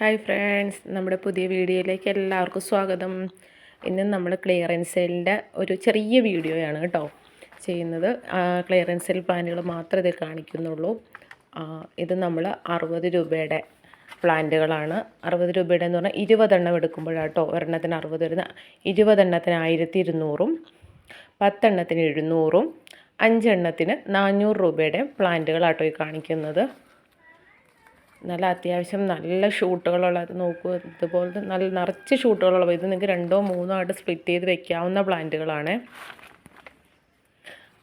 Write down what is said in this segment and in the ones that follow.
Hi friends നമ്മുടെ പുതിയ വീഡിയോയിലേക്ക് എല്ലാവർക്കും സ്വാഗതം. ഇന്ന് നമ്മൾ ക്ലിയറൻസ് സെല്ലിന്റെ ഒരു ചെറിയ വീഡിയോയാണ് കേട്ടോ ചെയ്യുന്നത്. ക്ലിയറൻസ് സെൽ പ്ലാന്റുകൾ മാത്രമേ ഇത് കാണിക്കുന്നുള്ളൂ. ഇത് നമ്മൾ അറുപത് രൂപയുടെ പ്ലാന്റുകളാണ്. അറുപത് രൂപയുടെ എന്ന് പറഞ്ഞാൽ ഇരുപതെണ്ണം എടുക്കുമ്പോഴാണ് കേട്ടോ ഒരെണ്ണത്തിന് അറുപത് വരുന്ന ഇരുപതെണ്ണത്തിന് ആയിരത്തി ഇരുന്നൂറും പത്തെണ്ണത്തിന് എഴുന്നൂറും അഞ്ചെണ്ണത്തിന് നാനൂറ് രൂപയുടെ പ്ലാന്റുകളാട്ടോ ഈ കാണിക്കുന്നത്. നല്ല അത്യാവശ്യം നല്ല ഷൂട്ടുകളുള്ള അത് നോക്കൂ. ഇതുപോലത്തെ നല്ല നിറച്ച് ഷൂട്ടുകളുള്ള ഇത് നിങ്ങൾക്ക് രണ്ടോ മൂന്നോ ആയിട്ട് സ്പ്ലിറ്റ് ചെയ്ത് വെക്കാവുന്ന പ്ലാന്റുകളാണ്.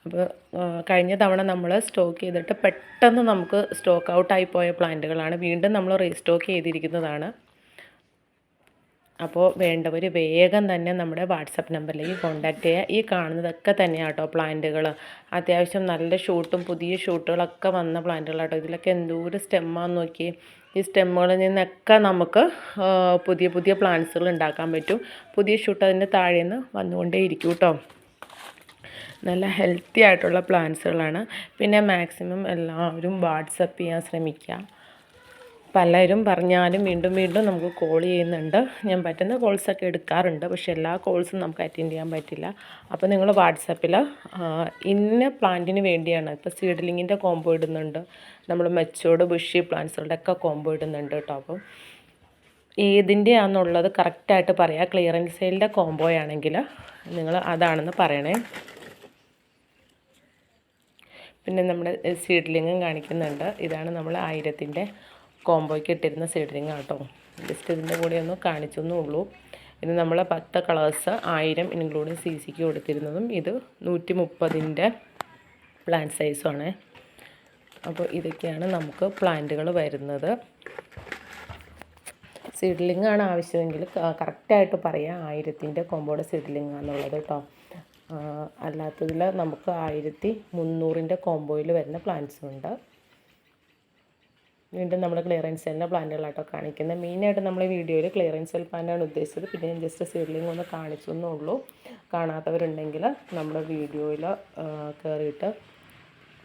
അപ്പോൾ കഴിഞ്ഞ തവണ നമ്മൾ സ്റ്റോക്ക് ചെയ്തിട്ട് പെട്ടെന്ന് നമുക്ക് സ്റ്റോക്ക് ഔട്ടായി പോയ പ്ലാന്റുകളാണ്. വീണ്ടും നമ്മൾ റീസ്റ്റോക്ക് ചെയ്തിരിക്കുന്നതാണ്. അപ്പോൾ വേണ്ടവർ വേഗം തന്നെ നമ്മുടെ വാട്സപ്പ് നമ്പറിലേക്ക് കോൺടാക്റ്റ് ചെയ്യുക ഈ കാണുന്നതൊക്കെ തന്നെയാണ് കേട്ടോ പ്ലാന്റുകൾ അത്യാവശ്യം നല്ല ഷൂട്ടും പുതിയ ഷൂട്ടുകളൊക്കെ വന്ന പ്ലാന്റുകളാട്ടോ ഇതിലൊക്കെ എന്തോരം സ്റ്റെമ്മാന്ന് നോക്കി. ഈ സ്റ്റെമ്മുകളിൽ നിന്നൊക്കെ നമുക്ക് പുതിയ പുതിയ പ്ലാന്റ്സുകൾ ഉണ്ടാക്കാൻ പറ്റും. പുതിയ ഷൂട്ട് അതിന്റെ താഴെ നിന്ന് വന്നുകൊണ്ടേ ഇരിക്കും കേട്ടോ നല്ല ഹെൽത്തി ആയിട്ടുള്ള പ്ലാന്റ്സുകളാണ് പിന്നെ മാക്സിമം എല്ലാവരും വാട്സപ്പ് ചെയ്യാൻ ശ്രമിക്കുക പലരും പറഞ്ഞാലും വീണ്ടും വീണ്ടും നമുക്ക് കോൾ ചെയ്യുന്നുണ്ട്. ഞാൻ പറ്റുന്ന കോൾസൊക്കെ എടുക്കാറുണ്ട്. പക്ഷെ എല്ലാ കോൾസും നമുക്ക് അറ്റൻഡ് ചെയ്യാൻ പറ്റില്ല. അപ്പോൾ നിങ്ങൾ വാട്സപ്പിൽ ഇന്ന പ്ലാന്റിന് വേണ്ടിയാണ്. ഇപ്പോൾ സീഡ്ലിങ്ങിന്റെ കോംബോ ഇടുന്നുണ്ട്. നമ്മൾ മെച്ചോട് ബുഷി പ്ലാന്റ്സുകളുടെ ഒക്കെ കോംബോ ഇടുന്നുണ്ട് കേട്ടോ. അപ്പം ഏതിന്റെയാണെന്നുള്ളത് കറക്റ്റായിട്ട് പറയാം. ക്ലിയറൻസ് സെയിലിന്റെ കോംബോ ആണെങ്കിൽ നിങ്ങൾ അതാണെന്ന് പറയണേ. പിന്നെ നമ്മുടെ സീഡ്ലിങ്ങും കാണിക്കുന്നുണ്ട്. ഇതാണ് നമ്മൾ ആയിരത്തിന്റെ കോംബോയ്ക്ക് ഇട്ടിരുന്ന സീഡ്ലിങ് ആട്ടോ. ജസ്റ്റ് ഇതിന്റെ കൂടെ ഒന്ന് കാണിച്ചെന്നേ ഉള്ളൂ ഇത് നമ്മൾ പത്ത് കളേഴ്സ് ആയിരം ഇൻക്ലൂഡിങ് സി സിക്ക് കൊടുത്തിരുന്നതും ഇത് നൂറ്റി മുപ്പതിന്റെ പ്ലാന്റ് സൈസുമാണ് അപ്പോൾ ഇതൊക്കെയാണ് നമുക്ക് പ്ലാന്റുകൾ വരുന്നത്. സീഡ്ലിംഗ് ആണ് ആവശ്യമെങ്കിൽ കറക്റ്റായിട്ട് പറയാം ആയിരത്തിന്റെ കോമ്പോടെ സീഡ്ലിംഗ് ആണെന്നുള്ളത് കേട്ടോ അല്ലാത്തതിൽ നമുക്ക് ആയിരത്തി മുന്നൂറിന്റെ കോമ്പോയിൽ വരുന്ന പ്ലാന്റ്സും ഉണ്ട്. വീണ്ടും നമ്മൾ ക്ലിയറൻസ് സെല്ലിന്റെ പ്ലാന്റുകളാട്ടോ കാണിക്കുന്നത്. മെയിനായിട്ട് നമ്മൾ ഈ വീഡിയോയിൽ ക്ലിയറൻസ് സെൽ പ്ലാന്റാണ് ഉദ്ദേശിച്ചത്. പിന്നെ ജസ്റ്റ് സീഡ്ലിംഗ് ഒന്ന് കാണിച്ചു എന്നേ ഉള്ളൂ കാണാത്തവരുണ്ടെങ്കിൽ നമ്മുടെ വീഡിയോയിൽ കയറിയിട്ട്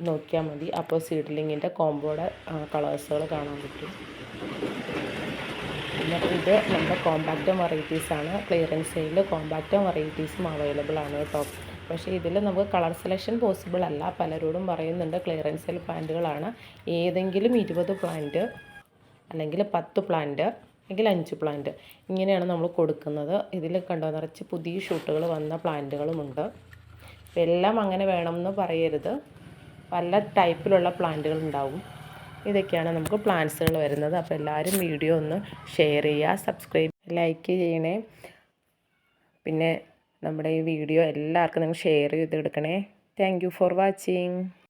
നോക്കിയാൽ മതി. അപ്പോൾ സീഡ്ലിങ്ങിന്റെ കോമ്പോയുടെ കളേഴ്സുകൾ കാണാൻ പറ്റും. പിന്നെ ഇത് നമ്മുടെ കോമ്പാക്റ്റം വെറൈറ്റീസാണ് ക്ലിയറൻസ് സെയിൽ കോമ്പാക്റ്റം വെറൈറ്റീസും അവൈലബിൾ ആണ് കേട്ടോ. പക്ഷേ ഇതിൽ നമുക്ക് കളർ സെലക്ഷൻ പോസിബിൾ അല്ല. പലരോടും പറയുന്നുണ്ട് ക്ലിയറൻസ് സെയിൽ പ്ലാന്റുകളാണ്. ഏതെങ്കിലും ഇരുപത് പ്ലാന്റ് അല്ലെങ്കിൽ പത്ത് പ്ലാന്റ് അല്ലെങ്കിൽ അഞ്ച് പ്ലാന്റ് ഇങ്ങനെയാണ് നമ്മൾ കൊടുക്കുന്നത്. ഇതിൽ കണ്ടോ നിറച്ച് പുതിയ ഷൂട്ടുകൾ വന്ന പ്ലാന്റുകളുമുണ്ട് എല്ലാം അങ്ങനെ വേണമെന്ന് പറയരുത്. പല ടൈപ്പിലുള്ള പ്ലാന്റുകൾ ഉണ്ടാവും. ഇതൊക്കെയാണ് നമുക്ക് പ്ലാന്റ്സുകൾ വരുന്നത്. അപ്പോൾ എല്ലാവരും വീഡിയോ ഒന്ന് ഷെയർ ചെയ്യുക സബ്സ്ക്രൈബ് ലൈക്ക് ചെയ്യണേ. പിന്നെ നമ്മുടെ ഈ വീഡിയോ എല്ലാവർക്കും നിങ്ങൾ ഷെയർ ചെയ്ത് എടുക്കണേ താങ്ക് ഫോർ വാച്ചിങ്